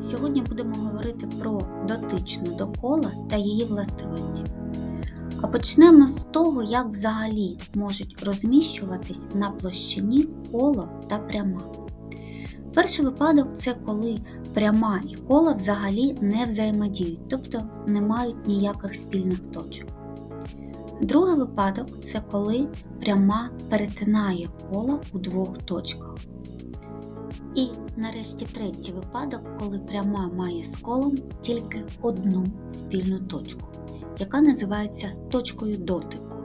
Сьогодні будемо говорити про дотичну до кола та її властивості. А почнемо з того, як взагалі можуть розміщуватись на площині коло та пряма. Перший випадок це коли пряма і кола взагалі не взаємодіють, тобто не мають ніяких спільних точок. Другий випадок це коли пряма перетинає коло у двох точках. І нарешті третій випадок, коли пряма має з колом тільки одну спільну точку, яка називається точкою дотику.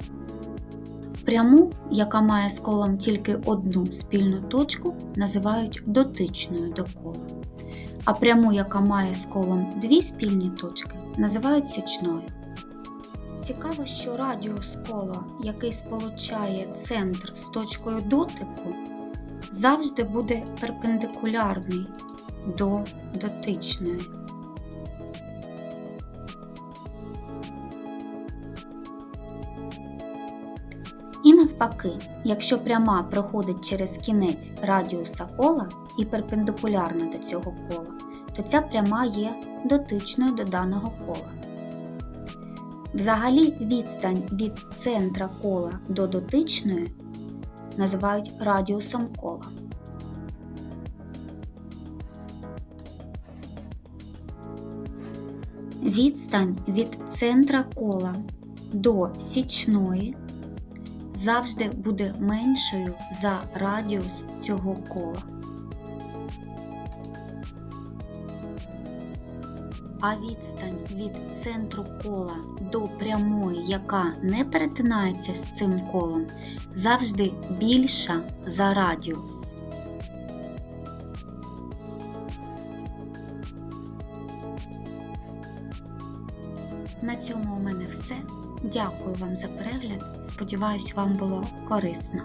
Пряму, яка має з колом тільки одну спільну точку, називають дотичною до кола. А пряму, яка має з колом дві спільні точки, називають січною. Цікаво, що радіус кола, який сполучає центр з точкою дотику, завжди буде перпендикулярний до дотичної. І навпаки, якщо пряма проходить через кінець радіуса кола і перпендикулярна до цього кола, то ця пряма є дотичною до даного кола. Взагалі відстань від центра кола до дотичної називають радіусом кола. Відстань від центра кола до січної завжди буде меншою за радіус цього кола. А відстань від центру кола до прямої, яка не перетинається з цим колом, завжди більша за радіус. На цьому у мене все. Дякую вам за перегляд. Сподіваюсь, вам було корисно.